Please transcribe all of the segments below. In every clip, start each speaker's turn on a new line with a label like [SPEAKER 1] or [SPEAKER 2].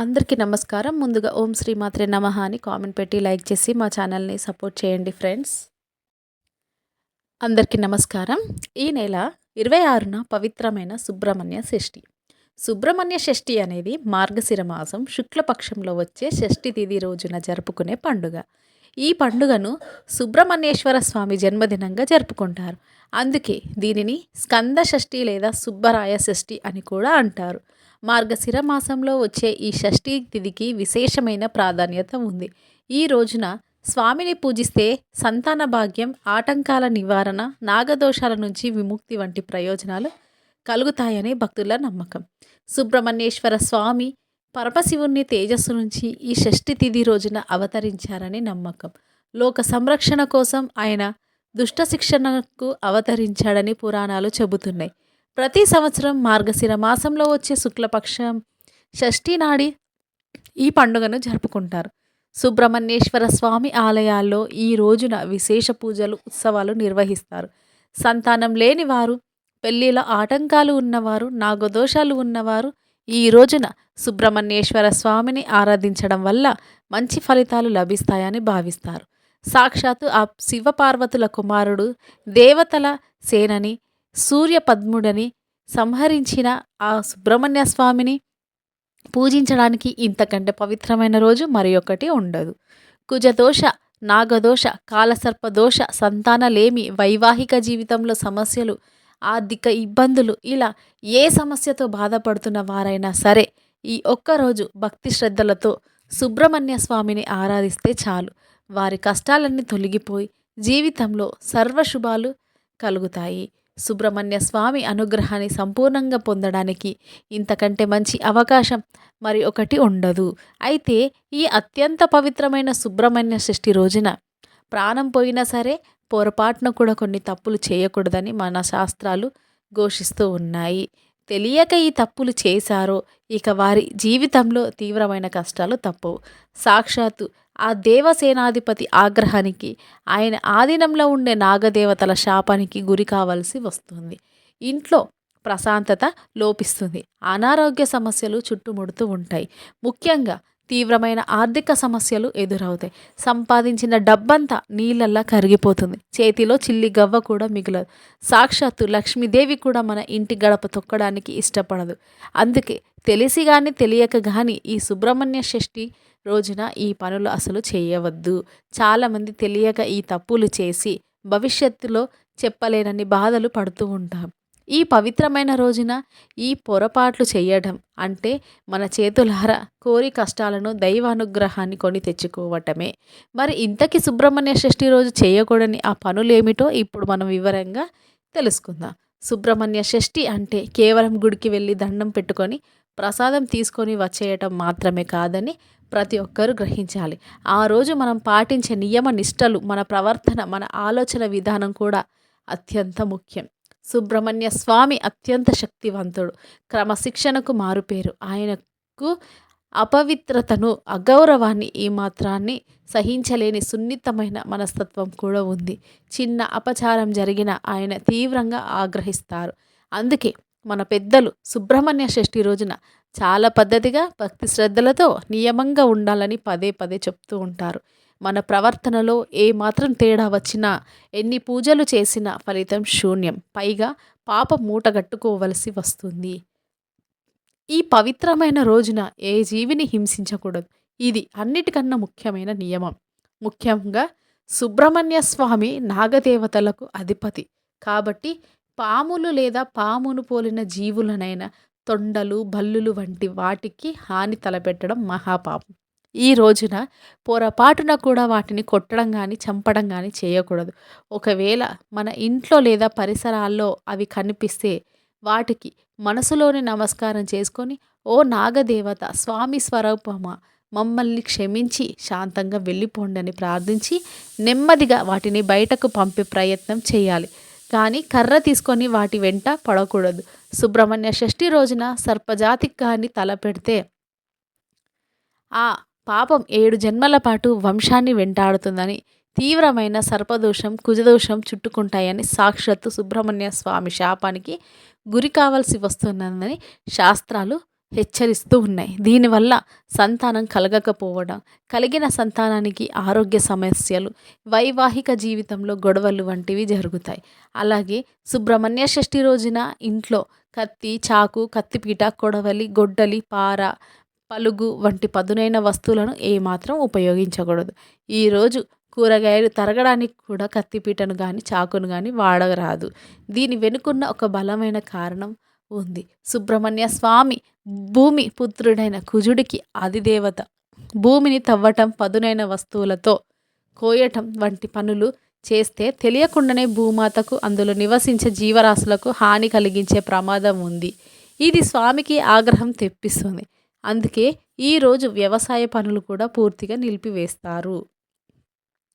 [SPEAKER 1] అందరికీ నమస్కారం. ముందుగా ఓం శ్రీ మాత్రే నమః అని కామెంట్ పెట్టి లైక్ చేసి మా ఛానల్ని సపోర్ట్ చేయండి ఫ్రెండ్స్. అందరికీ నమస్కారం. ఈ నెల ఇరవై ఆరున పవిత్రమైన సుబ్రహ్మణ్య షష్ఠి. సుబ్రహ్మణ్య షష్ఠి అనేది మార్గశిర మాసం శుక్లపక్షంలో వచ్చే షష్ఠి తిథి రోజున జరుపుకునే పండుగ. ఈ పండుగను సుబ్రహ్మణ్యేశ్వర స్వామి జన్మదినంగా జరుపుకుంటారు. అందుకే దీనిని స్కంద షష్ఠి లేదా సుబ్బరాయ షష్ఠి అని కూడా అంటారు. మార్గశిర మాసంలో వచ్చే ఈ షష్ఠి తిథికి విశేషమైన ప్రాధాన్యత ఉంది. ఈ రోజున స్వామిని పూజిస్తే సంతాన భాగ్యం ఆటంకాల నివారణ నాగదోషాల నుంచి విముక్తి వంటి ప్రయోజనాలు కలుగుతాయని భక్తుల నమ్మకం. సుబ్రహ్మణ్యేశ్వర స్వామి పరమశివుణ్ణి తేజస్సు నుంచి ఈ షష్ఠి తిథి రోజున అవతరించారని నమ్మకం. లోక సంరక్షణ కోసం ఆయన దుష్ట శిక్షణకు అవతరించాడని పురాణాలు చెబుతున్నాయి. ప్రతి సంవత్సరం మార్గశిర మాసంలో వచ్చే శుక్లపక్షం షష్ఠీ నాడి ఈ పండుగను జరుపుకుంటారు. సుబ్రహ్మణ్యేశ్వర స్వామి ఆలయాల్లో ఈ రోజున విశేష పూజలు ఉత్సవాలు నిర్వహిస్తారు. సంతానం లేని వారు పెళ్ళిల ఆటంకాలు ఉన్నవారు నాగదోషాలు ఉన్నవారు ఈ రోజున సుబ్రహ్మణ్యేశ్వర స్వామిని ఆరాధించడం వల్ల మంచి ఫలితాలు లభిస్తాయని భావిస్తారు. సాక్షాత్తు ఆ శివపార్వతుల కుమారుడు దేవతల సేనని సూర్యపద్ముడని సంహరించిన ఆ సుబ్రహ్మణ్య స్వామిని పూజించడానికి ఇంతకంటే పవిత్రమైన రోజు మరి ఒకటి ఉండదు. కుజదోష నాగదోష కాలసర్పదోష సంతానలేమి వైవాహిక జీవితంలో సమస్యలు ఆర్థిక ఇబ్బందులు ఇలా ఏ సమస్యతో బాధపడుతున్న వారైనా సరే ఈ ఒక్కరోజు భక్తి శ్రద్ధలతో సుబ్రహ్మణ్య స్వామిని ఆరాధిస్తే చాలు. వారి కష్టాలన్నీ తొలగిపోయి జీవితంలో సర్వశుభాలు కలుగుతాయి. సుబ్రహ్మణ్య స్వామి అనుగ్రహాన్ని సంపూర్ణంగా పొందడానికి ఇంతకంటే మంచి అవకాశం మరి ఒకటి ఉండదు. అయితే ఈ అత్యంత పవిత్రమైన సుబ్రహ్మణ్య షష్ఠి రోజున ప్రాణం పోయినా సరే పొరపాటున కూడా కొన్ని తప్పులు చేయకూడదని మన శాస్త్రాలు ఘోషిస్తూ ఉన్నాయి. తెలియక ఈ తప్పులు చేశారో ఇక వారి జీవితంలో తీవ్రమైన కష్టాలు తప్పవు. సాక్షాత్తు ఆ దేవసేనాధిపతి ఆగ్రహానికి ఆయన ఆధీనంలో ఉండే నాగదేవతల శాపానికి గురి కావలసి వస్తుంది. ఇంట్లో ప్రశాంతత లోపిస్తుంది. అనారోగ్య సమస్యలు చుట్టుముడుతూ ఉంటాయి. ముఖ్యంగా తీవ్రమైన ఆర్థిక సమస్యలు ఎదురవుతాయి. సంపాదించిన డబ్బంతా నీళ్ళల్లా కరిగిపోతుంది. చేతిలో చిల్లి గవ్వ కూడా మిగలదు. సాక్షాత్తు లక్ష్మీదేవి కూడా మన ఇంటి గడప తొక్కడానికి ఇష్టపడదు. అందుకే తెలిసి కానీ తెలియక కానీ ఈ సుబ్రహ్మణ్య షష్ఠి రోజున ఈ పనులు అసలు చేయవద్దు. చాలామంది తెలియక ఈ తప్పులు చేసి భవిష్యత్తులో చెప్పలేనన్ని బాధలు పడుతూ ఉంటాం ఈ పవిత్రమైన రోజున ఈ పొరపాట్లు చేయడం అంటే మన చేతులార కోరి కష్టాలను దైవానుగ్రహాన్ని కొని తెచ్చుకోవటమే. మరి ఇంతకీ సుబ్రహ్మణ్య షష్ఠి రోజు చేయకూడని ఆ పనులేమిటో ఇప్పుడు మనం వివరంగా తెలుసుకుందాం. సుబ్రహ్మణ్య షష్ఠి అంటే కేవలం గుడికి వెళ్ళి దండం పెట్టుకొని ప్రసాదం తీసుకొని వచ్చేయటం మాత్రమే కాదని ప్రతి ఒక్కరూ గ్రహించాలి. ఆ రోజు మనం పాటించే నియమ నిష్టలు మన ప్రవర్తన మన ఆలోచన విధానం కూడా అత్యంత ముఖ్యం. సుబ్రహ్మణ్య స్వామి అత్యంత శక్తివంతుడు. క్రమశిక్షణకు మారుపేరు. ఆయనకు అపవిత్రతను అగౌరవాన్ని ఈ మాత్రాన్ని సహించలేని సున్నితమైన మనస్తత్వం కూడా ఉంది. చిన్న అపచారం జరిగిన ఆయన తీవ్రంగా ఆగ్రహిస్తారు. అందుకే మన పెద్దలు సుబ్రహ్మణ్య షష్ఠి రోజున చాలా పద్ధతిగా భక్తి శ్రద్ధలతో నియమంగా ఉండాలని పదే పదే చెప్తూ ఉంటారు. మన ప్రవర్తనలో ఏ మాత్రం తేడా వచ్చినా ఎన్ని పూజలు చేసినా ఫలితం శూన్యం. పైగా పాప మూటగట్టుకోవలసి వస్తుంది. ఈ పవిత్రమైన రోజున ఏ జీవిని హింసించకూడదు. ఇది అన్నిటికన్నా ముఖ్యమైన నియమం. ముఖ్యంగా సుబ్రహ్మణ్య స్వామి నాగదేవతలకు అధిపతి. కాబట్టి పాములు లేదా పామును పోలిన జీవులనైనా తొండలు బల్లులు వంటి వాటికి హాని తలపెట్టడం మహాపాపం. ఈ రోజున పొరపాటున కూడా వాటిని కొట్టడం కానీ చంపడం కానీ చేయకూడదు. ఒకవేళ మన ఇంట్లో లేదా పరిసరాల్లో అవి కనిపిస్తే వాటికి మనసులోని నమస్కారం చేసుకొని ఓ నాగదేవత స్వామి స్వరూపమ మమ్మల్ని క్షమించి శాంతంగా వెళ్ళిపోండి అని ప్రార్థించి నెమ్మదిగా వాటిని బయటకు పంపే ప్రయత్నం చేయాలి. కానీ కర్ర తీసుకొని వాటి వెంట పడకూడదు. సుబ్రహ్మణ్య షష్ఠి రోజున సర్పజాతికి కానీ తలపెడితే ఆ పాపం ఏడు జన్మల పాటు వంశాన్ని వెంటాడుతుందని తీవ్రమైన సర్పదోషం కుజదోషం చుట్టుకుంటాయని సాక్షాత్తు సుబ్రహ్మణ్య స్వామి శాపానికి గురి కావాల్సి వస్తున్నదని శాస్త్రాలు హెచ్చరిస్తూ ఉన్నాయి. దీనివల్ల సంతానం కలగకపోవడం కలిగిన సంతానానికి ఆరోగ్య సమస్యలు వైవాహిక జీవితంలో గొడవలు వంటివి జరుగుతాయి. అలాగే సుబ్రహ్మణ్య షష్ఠి రోజున ఇంట్లో కత్తి చాకు కత్తిపీట కొడవలి గొడ్డలి పార పలుగు వంటి పదునైన వస్తువులను ఏమాత్రం ఉపయోగించకూడదు. ఈరోజు కూరగాయలు తరగడానికి కూడా కత్తిపీటను కానీ చాకును కానీ వాడరాదు. దీని వెనుకున్న ఒక బలమైన కారణం ఉంది. సుబ్రహ్మణ్య స్వామి భూమి పుత్రుడైన కుజుడికి ఆదిదేవత. భూమిని తవ్వటం పదునైన వస్తువులతో కోయటం వంటి పనులు చేస్తే తెలియకుండానే భూమాతకు అందులో నివసించే జీవరాశులకు హాని కలిగించే ప్రమాదం ఉంది. ఇది స్వామికి ఆగ్రహం తెప్పిస్తుంది. అందుకే ఈరోజు వ్యవసాయ పనులు కూడా పూర్తిగా నిలిపివేస్తారు.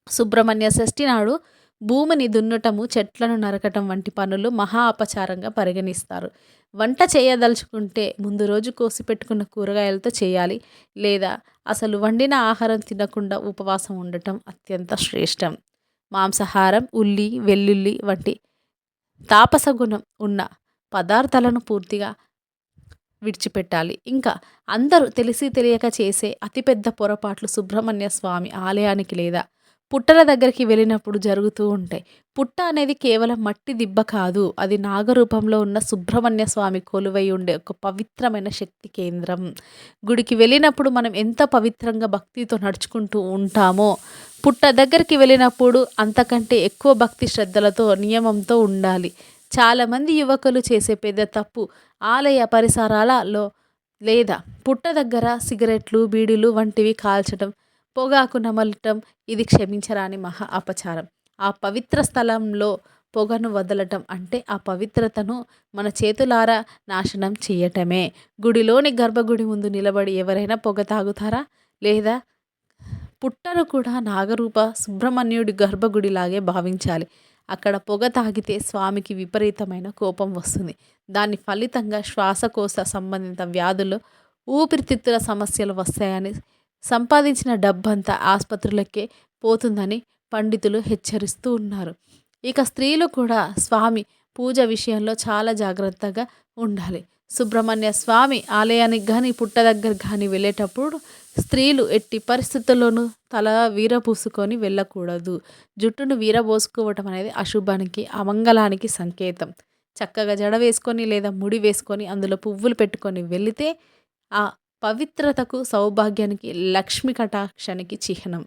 [SPEAKER 1] సుబ్రహ్మణ్య షష్ఠి నాడు భూమిని దున్నటము చెట్లను నరకటం వంటి పనులు మహా అపచారంగా పరిగణిస్తారు. వంట చేయదలుచుకుంటే ముందు రోజు కోసి పెట్టుకున్న కూరగాయలతో చేయాలి. లేదా అసలు వండిన ఆహారం తినకుండా ఉపవాసం ఉండటం అత్యంత శ్రేష్టం. మాంసాహారం ఉల్లి వెల్లుల్లి వంటి తాపస గుణం ఉన్న పదార్థాలను పూర్తిగా విడిచిపెట్టాలి. ఇంకా అందరూ తెలిసి తెలియక చేసే అతిపెద్ద పొరపాట్లు సుబ్రహ్మణ్య స్వామి ఆలయానికి లేదా పుట్టల దగ్గరికి వెళ్ళినప్పుడు జరుగుతూ ఉంటాయి. పుట్ట అనేది కేవలం మట్టి దిబ్బ కాదు. అది నాగరూపంలో ఉన్న సుబ్రహ్మణ్య స్వామి కొలువై ఉండే ఒక పవిత్రమైన శక్తి కేంద్రం. గుడికి వెళ్ళినప్పుడు మనం ఎంత పవిత్రంగా భక్తితో నడుచుకుంటూ ఉంటామో పుట్ట దగ్గరికి వెళ్ళినప్పుడు అంతకంటే ఎక్కువ భక్తి శ్రద్ధలతో నియమంతో ఉండాలి. చాలామంది యువకులు చేసే పెద్ద తప్పు ఆలయ పరిసరాలలో లేదా పుట్ట దగ్గర సిగరెట్లు బీడీలు వంటివి కాల్చడం పొగాకు నమలటం ఇది క్షమించరాని మహా అపచారం. ఆ పవిత్ర స్థలంలో పొగను వదలటం అంటే ఆ పవిత్రతను మన చేతులారా నాశనం చేయటమే. గుడిలోని గర్భగుడి ముందు నిలబడి ఎవరైనా పొగ తాగుతారా? లేదా పుట్టను కూడా నాగరూప సుబ్రహ్మణ్యుడి గర్భగుడిలాగే భావించాలి. అక్కడ పొగ తాగితే స్వామికి విపరీతమైన కోపం వస్తుంది. దాని ఫలితంగా శ్వాసకోశ సంబంధిత వ్యాధులు ఊపిరితిత్తుల సమస్యలు వస్తాయని సంపాదించిన డబ్బంతా ఆసుపత్రులకే పోతుందని పండితులు హెచ్చరిస్తూ ఉన్నారు. ఇక స్త్రీలు కూడా స్వామి పూజ విషయంలో చాలా జాగ్రత్తగా ఉండాలి. సుబ్రహ్మణ్య స్వామి ఆలయానికి కానీ పుట్ట దగ్గర కానీ వెళ్ళేటప్పుడు స్త్రీలు ఎట్టి పరిస్థితుల్లోనూ తల వీరపూసుకొని వెళ్ళకూడదు. జుట్టును వీరబోసుకోవటం అనేది అశుభానికి అమంగళానికి సంకేతం. చక్కగా జడ వేసుకొని లేదా ముడి వేసుకొని అందులో పువ్వులు పెట్టుకొని వెళితే ఆ పవిత్రతకు సౌభాగ్యానికి లక్ష్మి కటాక్షానికి చిహ్నం.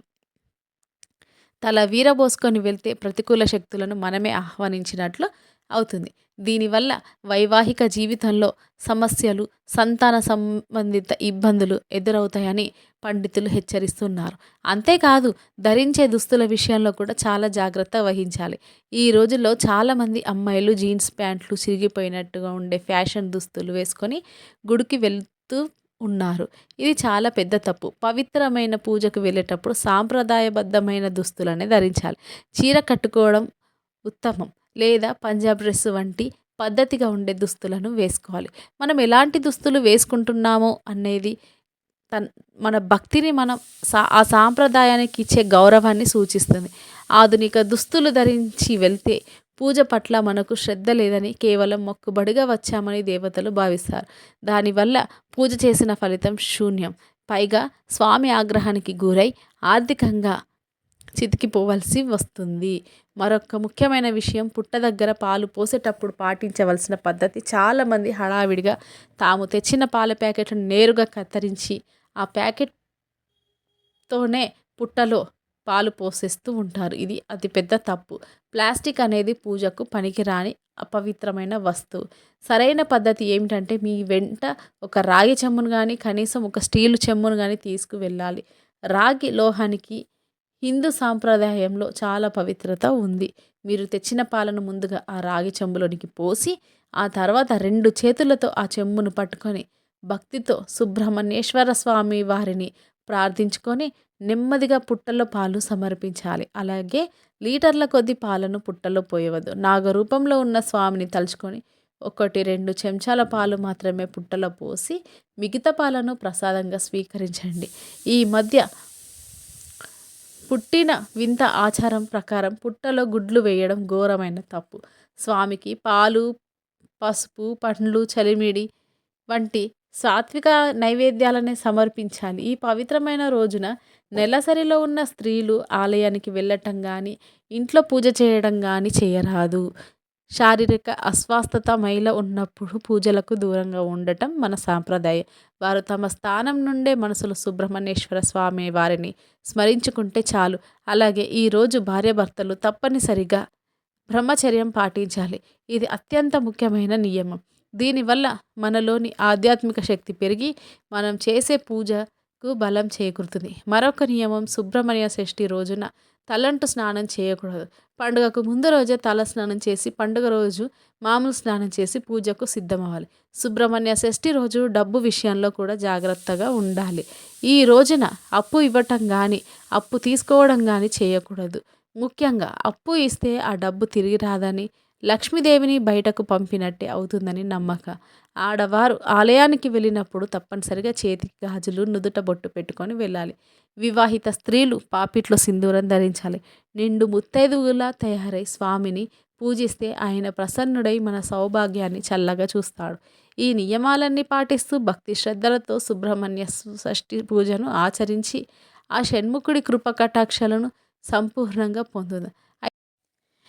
[SPEAKER 1] తల వీరబోసుకొని వెళ్తే ప్రతికూల శక్తులను మనమే ఆహ్వానించినట్లు అవుతుంది. దీనివల్ల వైవాహిక జీవితంలో సమస్యలు సంతాన సంబంధిత ఇబ్బందులు ఎదురవుతాయని పండితులు హెచ్చరిస్తున్నారు. అంతేకాదు ధరించే దుస్తుల విషయంలో కూడా చాలా జాగ్రత్త వహించాలి. ఈ రోజుల్లో చాలామంది అమ్మాయిలు జీన్స్ ప్యాంట్లు చిరిగిపోయినట్టుగా ఉండే ఫ్యాషన్ దుస్తులు వేసుకొని గుడికి వెళ్తూ ఉన్నారు. ఇది చాలా పెద్ద తప్పు. పవిత్రమైన పూజకు వెళ్ళేటప్పుడు సాంప్రదాయబద్ధమైన దుస్తులనే ధరించాలి. చీర కట్టుకోవడం ఉత్తమం. లేదా పంజాబ్ డ్రెస్ వంటి పద్ధతిగా ఉండే దుస్తులను వేసుకోవాలి. మనం ఎలాంటి దుస్తులు వేసుకుంటున్నామో అనేది తన్ మన భక్తిని మనం సా ఆ సాంప్రదాయానికి ఇచ్చే గౌరవాన్ని సూచిస్తుంది. ఆధునిక దుస్తులు ధరించి వెళ్తే పూజ పట్ల మనకు శ్రద్ధ లేదని కేవలం మొక్కుబడిగా వచ్చామని దేవతలు భావిస్తారు. దానివల్ల పూజ చేసిన ఫలితం శూన్యం. పైగా స్వామి ఆగ్రహానికి గురై ఆర్థికంగా చితికిపోవలసి వస్తుంది. మరొక ముఖ్యమైన విషయం పుట్ట దగ్గర పాలు పోసేటప్పుడు పాటించవలసిన పద్ధతి చాలామంది హడావిడిగా తాము తెచ్చిన పాల ప్యాకెట్ను నేరుగా కత్తిరించి ఆ ప్యాకెట్తోనే పుట్టలో పాలు పోసేస్తూ ఉంటారు. ఇది అతిపెద్ద తప్పు. ప్లాస్టిక్ అనేది పూజకు పనికిరాని అపవిత్రమైన వస్తువు. సరైన పద్ధతి ఏమిటంటే మీ వెంట ఒక రాగి చెమ్మును కానీ కనీసం ఒక స్టీలు చెమ్మును కానీ తీసుకువెళ్ళాలి. రాగి లోహానికి హిందూ సాంప్రదాయంలో చాలా పవిత్రత ఉంది. మీరు తెచ్చిన పాలను ముందుగా ఆ రాగి చెంబులోనికి పోసి ఆ తర్వాత రెండు చేతులతో ఆ చెంబును పట్టుకొని భక్తితో సుబ్రహ్మణ్యేశ్వర స్వామి వారిని ప్రార్థించుకొని నెమ్మదిగా పుట్టలో పాలు సమర్పించాలి. అలాగే లీటర్ల కొద్ది పాలను పుట్టలో పోయవద్దు. నాగరూపంలో ఉన్న స్వామిని తలుచుకొని ఒకటి రెండు చెంచాల పాలు మాత్రమే పుట్టలో పోసి మిగతా పాలను ప్రసాదంగా స్వీకరించండి. ఈ మధ్య పుట్టిన వింత ఆచారం ప్రకారం పుట్టలో గుడ్లు వేయడం ఘోరమైన తప్పు. స్వామికి పాలు పసుపు పండ్లు చలిమిడి వంటి సాత్విక నైవేద్యాలనే సమర్పించాలి. ఈ పవిత్రమైన రోజున నెలసరిలో ఉన్న స్త్రీలు ఆలయానికి వెళ్ళటం కానీ ఇంట్లో పూజ చేయడం కానీ చేయరాదు. శారీరక అస్వస్థత మైల ఉన్నప్పుడు పూజలకు దూరంగా ఉండటం మన సాంప్రదాయం. వారు తమ స్థానం నుండే మనసులో సుబ్రహ్మణ్యేశ్వర స్వామి వారిని స్మరించుకుంటే చాలు. అలాగే ఈరోజు భార్యాభర్తలు తప్పనిసరిగా బ్రహ్మచర్యం పాటించాలి. ఇది అత్యంత ముఖ్యమైన నియమం. దీనివల్ల మనలోని ఆధ్యాత్మిక శక్తి పెరిగి మనం చేసే పూజ కు బలం చేకూరుతుంది. మరొక నియమం సుబ్రహ్మణ్య షష్ఠి రోజున తలంటు స్నానం చేయకూడదు. పండుగకు ముందు రోజే తల స్నానం చేసి పండుగ రోజు మామూలు స్నానం చేసి పూజకు సిద్ధమవ్వాలి. సుబ్రహ్మణ్య షష్ఠి రోజు డబ్బు విషయంలో కూడా జాగ్రత్తగా ఉండాలి. ఈ రోజున అప్పు ఇవ్వటం కానీ అప్పు తీసుకోవడం కానీ చేయకూడదు. ముఖ్యంగా అప్పు ఇస్తే ఆ డబ్బు తిరిగి రాదని లక్ష్మీదేవిని బయటకు పంపినట్టే అవుతుందని నమ్మక. ఆడవారు ఆలయానికి వెళ్ళినప్పుడు తప్పనిసరిగా చేతికి గాజులు నుదుట బొట్టు పెట్టుకొని వెళ్ళాలి. వివాహిత స్త్రీలు పాపిట్లో సింధూరం ధరించాలి. నిండు ముత్తైదువులా తయారై స్వామిని పూజిస్తే ఆయన ప్రసన్నుడై మన సౌభాగ్యాన్ని చల్లగా చూస్తాడు. ఈ నియమాలన్నీ పాటిస్తూ భక్తి శ్రద్ధలతో సుబ్రహ్మణ్య షష్ఠి పూజను ఆచరించి ఆ షణ్ముఖుడి కృప కటాక్షలను సంపూర్ణంగా పొందుదాం.